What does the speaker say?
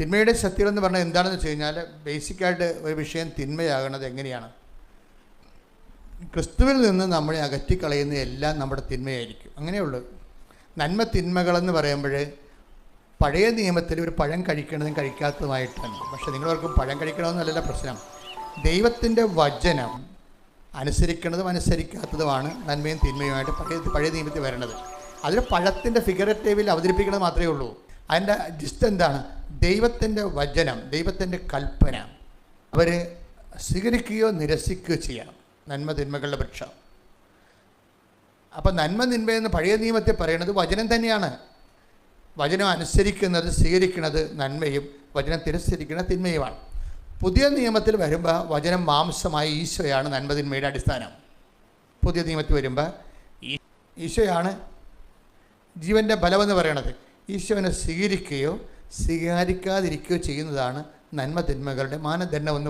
തിന്മയുടെ ശക്തികൾ എന്ന് പറഞ്ഞാൽ എന്താണെന്ന് വെച്ച് കഴിഞ്ഞാൽ ബേസിക്കായിട്ട് ഒരു വിഷയം തിന്മയാകണത് എങ്ങനെയാണ്? ക്രിസ്തുവിൽ നിന്ന് നമ്മളെ അകറ്റിക്കളയുന്ന എല്ലാം നമ്മുടെ തിന്മയായിരിക്കും. അങ്ങനെയുള്ളൂ. നന്മ തിന്മകളെന്ന് പറയുമ്പോൾ പഴയ നിയമത്തിൽ ഒരു പഴം കഴിക്കണതും കഴിക്കാത്തതുമായിട്ടാണ്. പക്ഷേ നിങ്ങളവർക്കും പഴം കഴിക്കണമെന്നല്ല പ്രശ്നം. ദൈവത്തിന്റെ വചനം അനുസരിക്കുന്നതും അനുസരിക്കാത്തതുമാണ് നന്മയും തിന്മയുമായിട്ട് പഴയ പഴയ നിയമത്തിൽ വരണത് അതിൽ പഴത്തിന്റെ ഫിഗറേറ്റീവിൽ അവതരിപ്പിക്കുന്നത് മാത്രമേ ഉള്ളൂ. അതിന്റെ ജിസ്റ്റ് എന്താണ്? ദൈവത്തിന്റെ വചനം ദൈവത്തിന്റെ കൽപ്പന. അവർ സ്വീകരിക്കുകയോ നിരസിക്കുകയോ ചെയ്യണം. നന്മ തിന്മകളുടെ പക്ഷം അപ്പം നന്മ തിന്മയെന്ന് പഴയ നിയമത്തെ പറയുന്നത് വചനം തന്നെയാണ്. വചനം അനുസരിക്കുന്നത് സ്വീകരിക്കുന്നത് നന്മയും വചനം തിരസ്കരിക്കുന്നത് തിന്മയുമാണ്. പുതിയ നിയമത്തിൽ വരുമ്പോൾ വചനം മാംസമായ ഈശോയാണ് നന്മ തിന്മയുടെ അടിസ്ഥാനം. പുതിയ നിയമത്തിൽ വരുമ്പോൾ ഈശോയാണ് ജീവന്റെ ബലമെന്ന് പറയണത് ഈശോനെ സ്വീകരിക്കുകയോ സ്വീകരിക്കാതിരിക്കുകയോ ചെയ്യുന്നതാണ് നന്മ തിന്മകളുടെ മാനദണ്ഡമെന്ന്